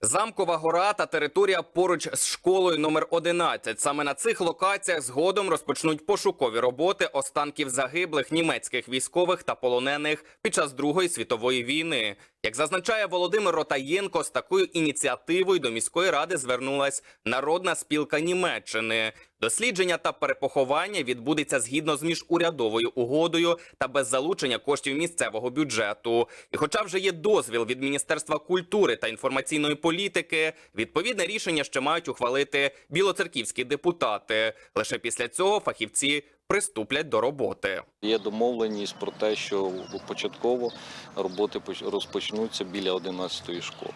Замкова гора та територія поруч з школою номер 11. Саме на цих локаціях згодом розпочнуть пошукові роботи останків загиблих німецьких військових та полонених під час Другої світової війни. Як зазначає Володимир Ротаєнко, з такою ініціативою до міської ради звернулась Народна спілка Німеччини. Дослідження та перепоховання відбудеться згідно з міжурядовою угодою та без залучення коштів місцевого бюджету. І, хоча вже є дозвіл від Міністерства культури та інформаційної політики, відповідне рішення ще мають ухвалити білоцерківські депутати. Лише після цього фахівці приступлять до роботи. Є домовленість про те, що початково роботи поч- розпочнуться біля 11-ї школи.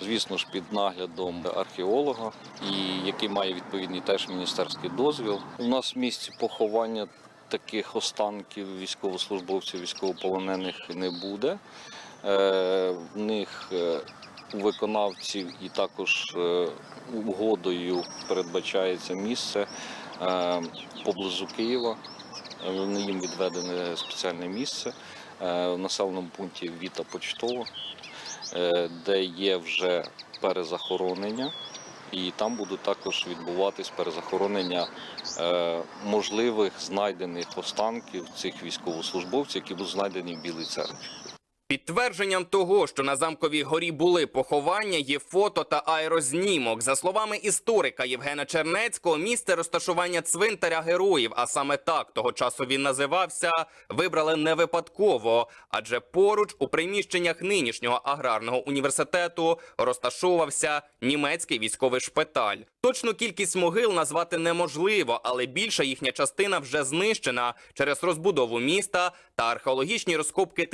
Звісно ж, під наглядом археолога, і який має відповідний теж міністерський дозвіл. У нас в місці поховання таких останків військовослужбовців, військовополонених не буде. Е, В них е, у виконавців і також е, угодою передбачається місце поблизу Києва. Їм відведене спеціальне місце в населеному пункті Віта Почтова, де є вже перезахоронення, і там буде також відбуватись перезахоронення е, можливих знайдених останків цих військовослужбовців, які будуть знайдені в Білій церкві. Підтвердженням того, що на замковій горі були поховання, є фото та аерознімок. За словами історика Євгена Чернецького, місце розташування цвинтаря героїв, а саме так того часу він називався, вибрали не випадково, адже поруч у приміщеннях нинішнього аграрного університету розташовувався німецький військовий шпиталь. Точну кількість могил назвати неможливо, але більша їхня частина вже знищена через розбудову міста та археологічні розкопки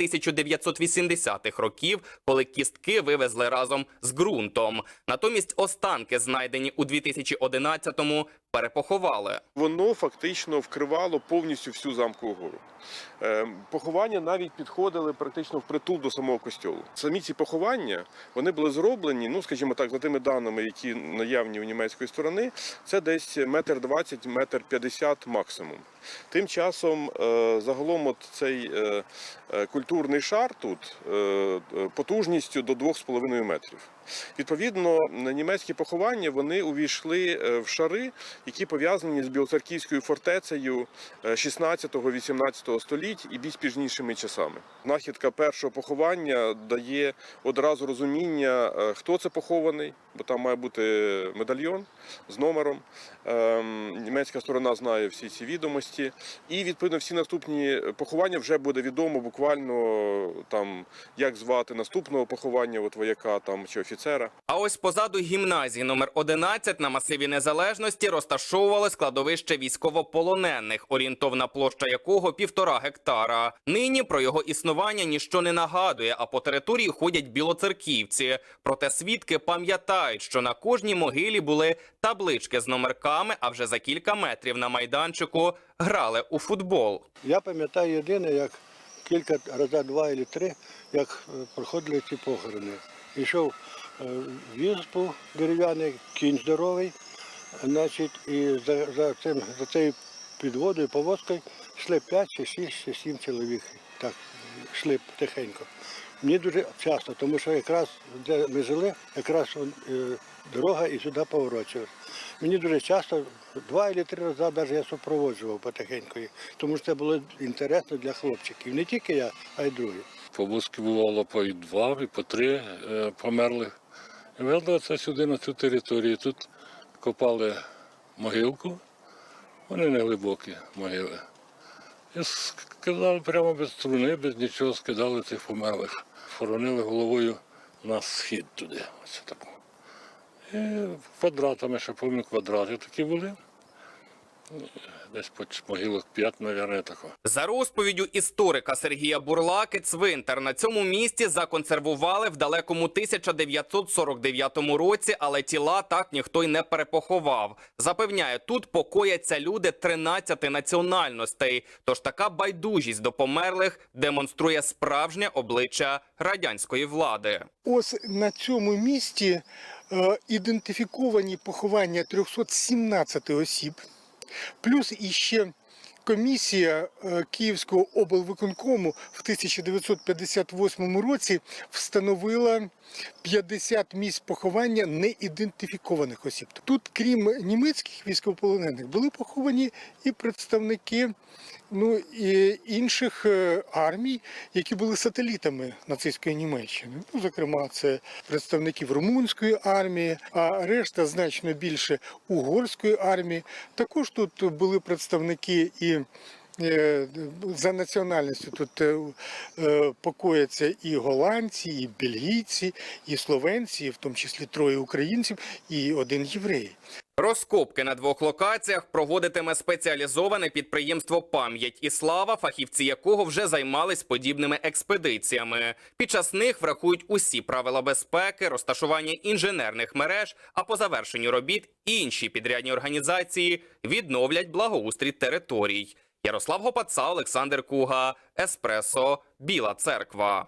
1980-х років, коли кістки вивезли разом з ґрунтом. Натомість останки, знайдені у 2011-му, перепоховали. Воно фактично вкривало повністю всю замкову гору. Е, Поховання навіть підходили практично впритул до самого костьолу. Самі ці поховання вони були зроблені, ну скажімо так, за тими даними, які наявні у німецької сторони, це десь метр двадцять, метр п'ятдесят максимум. Тим часом е, загалом от цей е, культурний шар тут потужністю до 2,5 метрів. Відповідно, німецькі поховання вони увійшли е, в шари, які пов'язані з білоцерківською фортецею 16-18 століть і більш пізнішими часами. Знахідка першого поховання дає одразу розуміння, е, хто це похований, бо там має бути медальйон з номером. Ем, Німецька сторона знає всі ці відомості, і відповідно всі наступні поховання вже буде відомо буквально там як звати наступного поховання, от вояка там чи офіцера. А ось позаду гімназії номер 11 на масиві незалежності розташовували складовище військовополонених, орієнтовна площа якого півтора гектара. Нині про його існування ніщо не нагадує, а по території ходять білоцерківці. Проте свідки пам'ятають, що на кожній могилі були таблички з номерками, а вже за кілька метрів на майданчику грали у футбол. Я пам'ятаю єдине, як кілька разів два або три, як е, проходили ці похорони. Йшов е, віз дерев'яний, кінь здоровий, значить, і за, за, цим, за цією підводою, повозкою йшли 5 чи 6 чи 7 чоловік. Так, йшли тихенько. Мені дуже часто, тому що якраз де ми жили, якраз е, дорога і сюди поворачувалась. Мені дуже часто, два або три рази навіть я супроводжував потихеньку, їх, тому що це було інтересно для хлопчиків. Не тільки я, а й другі. По-бузьки бувало по і два, і по три е, померлих. І вели сюди на цю територію. Тут копали могилку, вони не глибокі могили. І скидали прямо без труни, без нічого, скидали цих померлих. Хоронили головою на схід туди. Ось таку. І квадратами, ще пам'ятаю, квадрати такі були. Десь по могилок п'ять, мабуть, такого. За розповіддю історика Сергія Бурлаки, цвинтар на цьому місці законсервували в далекому 1949 році, але тіла так ніхто й не перепоховав. Запевняє, тут покояться люди 13 національностей. Тож така байдужість до померлих демонструє справжнє обличчя радянської влади. Ось на цьому місці е, ідентифіковані поховання 317 осіб, плюс іще комісія е, Київського облвиконкому в 1958 році встановила 50 місць поховання неідентифікованих осіб. Тут, крім німецьких військовополонених, були поховані і представники ну, і інших е, армій, які були сателітами нацистської Німеччини. Ну, зокрема, це представників румунської армії, а решта значно більше угорської армії. Також тут були представники і е, за національністю тут е, покояться і голландці, і бельгійці, і словенці, в тому числі троє українців і один єврей. Розкопки на двох локаціях проводитиме спеціалізоване підприємство Пам'ять і слава, фахівці якого вже займались подібними експедиціями. Під час них врахують усі правила безпеки, розташування інженерних мереж. А по завершенню робіт інші підрядні організації відновлять благоустрій територій. Ярослав Гопаца, Олександр Куга, Еспресо, Біла Церква.